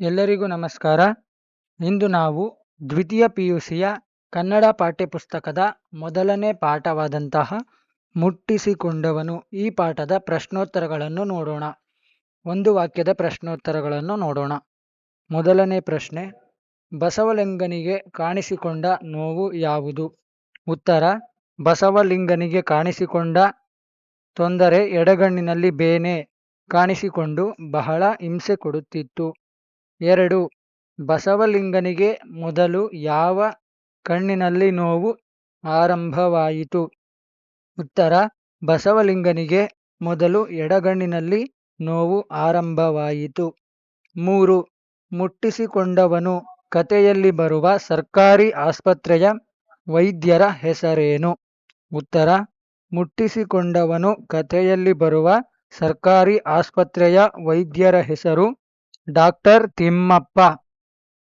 ಎಲ್ಲರಿಗೂ ನಮಸ್ಕಾರ. ಇಂದು ನಾವು ದ್ವಿತೀಯ ಪಿಯುಸಿಯ ಕನ್ನಡ ಪಠ್ಯಪುಸ್ತಕದ ಮೊದಲನೇ ಪಾಠವಾದಂತಹ ಮುಟ್ಟಿಸಿಕೊಂಡವನು ಈ ಪಾಠದ ಪ್ರಶ್ನೋತ್ತರಗಳನ್ನು ನೋಡೋಣ. ಒಂದು ವಾಕ್ಯದ ಪ್ರಶ್ನೋತ್ತರಗಳನ್ನು ನೋಡೋಣ. ಮೊದಲನೇ ಪ್ರಶ್ನೆ, ಬಸವಲಿಂಗನಿಗೆ ಕಾಣಿಸಿಕೊಂಡ ನೋವು ಯಾವುದು? ಉತ್ತರ, ಬಸವಲಿಂಗನಿಗೆ ಕಾಣಿಸಿಕೊಂಡ ತೊಂದರೆ ಎಡಗಣ್ಣಿನಲ್ಲಿ ಬೇನೆ ಕಾಣಿಸಿಕೊಂಡು ಬಹಳ ಹಿಂಸೆ ಕೊಡುತ್ತಿತ್ತು. ಎರಡು, ಬಸವಲಿಂಗನಿಗೆ ಮೊದಲು ಯಾವ ಕಣ್ಣಿನಲ್ಲಿ ನೋವು ಆರಂಭವಾಯಿತು? ಉತ್ತರ, ಬಸವಲಿಂಗನಿಗೆ ಮೊದಲು ಎಡಗಣ್ಣಿನಲ್ಲಿ ನೋವು ಆರಂಭವಾಯಿತು. ಮೂರು, ಮುಟ್ಟಿಸಿಕೊಂಡವನು ಕಥೆಯಲ್ಲಿ ಬರುವ ಸರ್ಕಾರಿ ಆಸ್ಪತ್ರೆಯ ವೈದ್ಯರ ಹೆಸರೇನು? ಉತ್ತರ, ಮುಟ್ಟಿಸಿಕೊಂಡವನು ಕಥೆಯಲ್ಲಿ ಬರುವ ಸರ್ಕಾರಿ ಆಸ್ಪತ್ರೆಯ ವೈದ್ಯರ ಹೆಸರು ಡಾಕ್ಟರ್ ತಿಮ್ಮಪ್ಪ.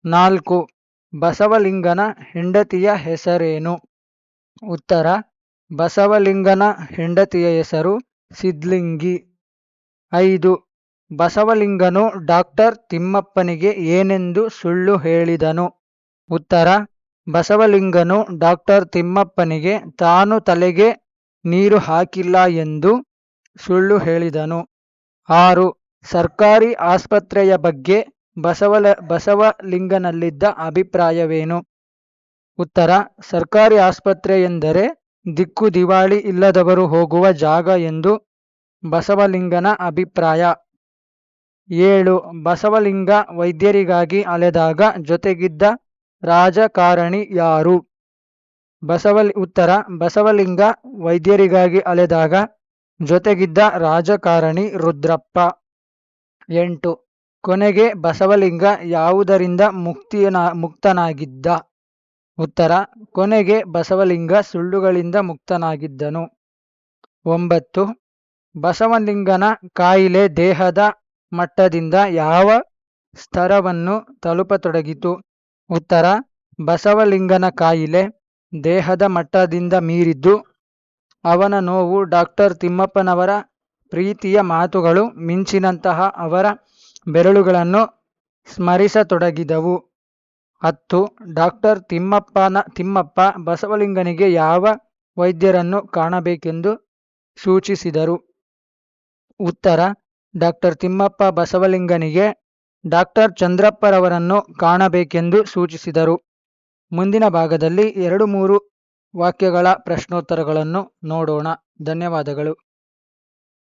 ನಾಲ್ಕು. ಬಸವಲಿಂಗನ ಹೆಂಡತಿಯ ಹೆಸರೇನು? ಉತ್ತರ. ಬಸವಲಿಂಗನ ಹೆಂಡತಿಯ ಹೆಸರು ಸಿದ್ಲಿಂಗಿ. ಐದು. ಬಸವಲಿಂಗನು ಡಾಕ್ಟರ್ ತಿಮ್ಮಪ್ಪನಿಗೆ ಏನೆಂದು ಸುಳ್ಳು ಹೇಳಿದನು? ಉತ್ತರ. ಬಸವಲಿಂಗನು ಡಾಕ್ಟರ್ ತಿಮ್ಮಪ್ಪನಿಗೆ ತಾನು ತಲೆಗೆ ನೀರು ಹಾಕಿಲ್ಲ ಎಂದು ಸುಳ್ಳು ಹೇಳಿದನು. ಆರು. ಸರ್ಕಾರಿ ಆಸ್ಪತ್ರೆಯ ಬಗ್ಗೆ ಬಸವಲ, ಬಸವಲಿಂಗನಲ್ಲಿದ್ದ ಅಭಿಪ್ರಾಯವೇನು? ಉತ್ತರ, ಸರ್ಕಾರಿ ಆಸ್ಪತ್ರೆ ಎಂದರೆ ದಿಕ್ಕು ದಿವಾಳಿ ಇಲ್ಲದವರು ಹೋಗುವ ಜಾಗ ಎಂದು ಬಸವಲಿಂಗನ ಅಭಿಪ್ರಾಯ. ಏಳು, ಬಸವಲಿಂಗ ವೈದ್ಯರಿಗಾಗಿ ಅಲೆದಾಗ ಜೊತೆಗಿದ್ದ ರಾಜಕಾರಣಿ ಯಾರು? ಬಸವಲಿ, ಉತ್ತರ, ಬಸವಲಿಂಗ ವೈದ್ಯರಿಗಾಗಿ ಅಲೆದಾಗ ಜೊತೆಗಿದ್ದ ರಾಜಕಾರಣಿ ರುದ್ರಪ್ಪ. ಎಂಟು. ಕೊನೆಗೆ ಬಸವಲಿಂಗ ಯಾವುದರಿಂದ ಮುಕ್ತಿಯನ, ಮುಕ್ತನಾಗಿದ್ದ? ಉತ್ತರ, ಕೊನೆಗೆ ಬಸವಲಿಂಗ ಸುಳ್ಳುಗಳಿಂದ ಮುಕ್ತನಾಗಿದ್ದನು. ಒಂಬತ್ತು, ಬಸವಲಿಂಗನ ಕಾಯಿಲೆ ದೇಹದ ಮಟ್ಟದಿಂದ ಯಾವ ಸ್ತರವನ್ನು ತಲುಪತೊಡಗಿತು? ಉತ್ತರ, ಬಸವಲಿಂಗನ ಕಾಯಿಲೆ ದೇಹದ ಮಟ್ಟದಿಂದ ಮೀರಿದ್ದು ಅವನ ನೋವು ಡಾಕ್ಟರ್ ತಿಮ್ಮಪ್ಪನವರ ಪ್ರೀತಿಯ ಮಾತುಗಳು ಮಿಂಚಿನಂತಹ ಅವರ ಬೆರಳುಗಳನ್ನು ಸ್ಮರಿಸತೊಡಗಿದವು. ಹತ್ತು, ಡಾಕ್ಟರ್ ತಿಮ್ಮಪ್ಪನ, ತಿಮ್ಮಪ್ಪ ಬಸವಲಿಂಗನಿಗೆ ಯಾವ ವೈದ್ಯರನ್ನು ಕಾಣಬೇಕೆಂದು ಸೂಚಿಸಿದರು. ಉತ್ತರ, ಡಾಕ್ಟರ್ ತಿಮ್ಮಪ್ಪ ಬಸವಲಿಂಗನಿಗೆ ಡಾಕ್ಟರ್ ಚಂದ್ರಪ್ಪರವರನ್ನು ಕಾಣಬೇಕೆಂದು ಸೂಚಿಸಿದರು. ಮುಂದಿನ ಭಾಗದಲ್ಲಿ ಎರಡು ಮೂರು ವಾಕ್ಯಗಳ ಪ್ರಶ್ನೋತ್ತರಗಳನ್ನು ನೋಡೋಣ. ಧನ್ಯವಾದಗಳು.